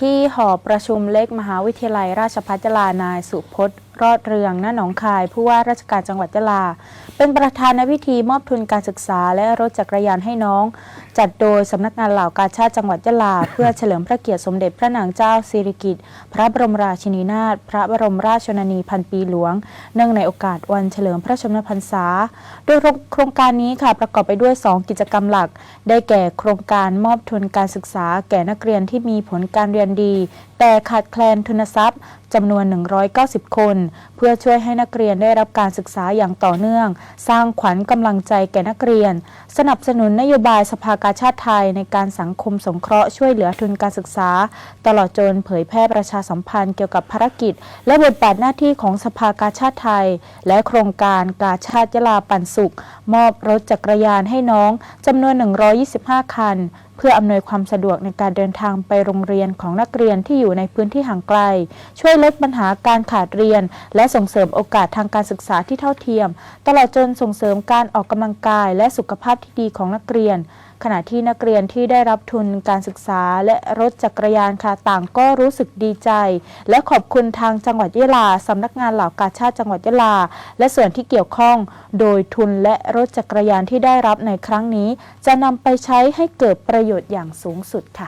ที่หอประชุมเล็กมหาวิทยาลัยราชภัฏยาลานายสุพจน์ รอดเรืองณหนองคาย ผู้ว่าราชการจังหวัดยะลา เป็นประธานในพิธีมอบทุนการศึกษาและรถจักรยานให้น้อง จัดโดยสำนักงานเหล่ากาชาติจังหวัดยะลา เพื่อเฉลิมพระเกียรติสมเด็จพระนางเจ้าสิริกิติ์พระบรมราชินีนาถพระบรมราชชนนีพันปีหลวง เนื่องในโอกาสวันเฉลิมพระชนมพรรษา โดยโครงการนี้ค่ะประกอบไปด้วย 2 กิจกรรมหลัก ได้แก่โครงการมอบทุนการศึกษา แก่นักเรียนที่มีผลการเรียนดีแต่ขาดแคลนทุนทรัพย์จำนวน 190 คน เพื่อช่วยให้นักเรียนได้รับการศึกษาอย่างต่อเนื่อง สร้างขวัญกำลังใจแก่นักเรียน สนับสนุนนโยบายสภากาชาติไทยในการสังคมสงเคราะห์ช่วยเหลือทุนการศึกษา ตลอดจนเผยแพร่ประชาสัมพันธ์เกี่ยวกับภารกิจ และบทบาทหน้าที่ของสภากาชาติไทย และโครงการกาชาติยลาปันสุข มอบรถจักรยานให้น้องจำนวน 125 คัน เพื่ออำนวยความสะดวกในการเดินทางไปโรงเรียนของนักเรียนที่อยู่ในพื้นที่ห่างไกล ช่วยลดปัญหาการขาดเรียน และส่งเสริมโอกาสทางการศึกษาที่เท่าเทียม ตลอดจนส่งเสริมการออกกำลังกายและสุขภาพที่ดีของนักเรียน ขณะที่นักเรียนที่ได้รับทุนการศึกษาและรถจักรยานค่ะต่างก็รู้สึกดีใจ และขอบคุณทางจังหวัดยะลาสำนักงานเหล่ากาชาติจังหวัดยะลา และส่วนที่เกี่ยวข้อง โดยทุนและรถจักรยานที่ได้รับในครั้งนี้ จะนำไปใช้ให้เกิดประโยชน์อย่างสูงสุดค่ะ